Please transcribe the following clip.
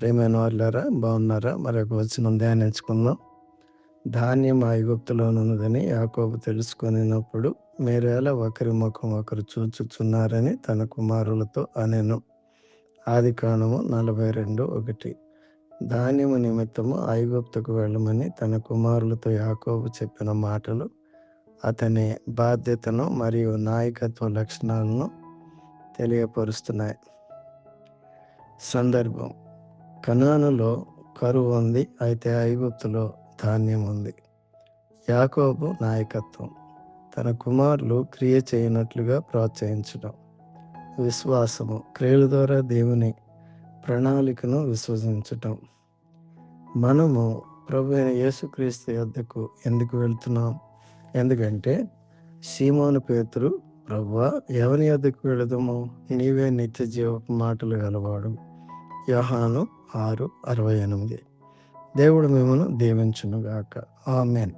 ప్రేమైన వాళ్ళారా? బాగున్నారా? మరొక వచనం ధ్యానించుకుందాం ధాన్యం ఐగుప్తులోనున్నదని యాకోబు తెలుసుకొనినప్పుడు మీరేలా ఒకరి ముఖం ఒకరు చూచుచున్నారని తన కుమారులతో అనెను. ఆది కాణము నలభై రెండు ఒకటి. ధాన్యము నిమిత్తము ఐగుప్తుకు వెళ్ళమని తన కుమారులతో యాకోబు చెప్పిన మాటలు అతని బాధ్యతను మరియు నాయకత్వ లక్షణాలను తెలియపరుస్తున్నాయి. సందర్భం. కనానులో కరువు ఉంది అయితే ఐగుప్తులో ధాన్యం ఉంది యాకోబు నాయకత్వం. తన కుమారులు క్రియ చేయనట్లుగా ప్రోత్సహించడం. విశ్వాసము క్రియల ద్వారా దేవుని ప్రణాళికను విశ్వసించటం. మనము ప్రభు అయిన యేసుక్రీస్తు యొద్దకు ఎందుకు వెళ్తున్నాం? ఎందుకంటే సీమోను పేతురు ప్రభువ ఎవరి యొద్దకు వెళదము? నీవే నిత్య జీవపు మాటలు గలవాడు. యోహాను ఆరు అరవై ఎనిమిది. దేవుడు మిమ్మను దీవించునుగాక. ఆమెన్.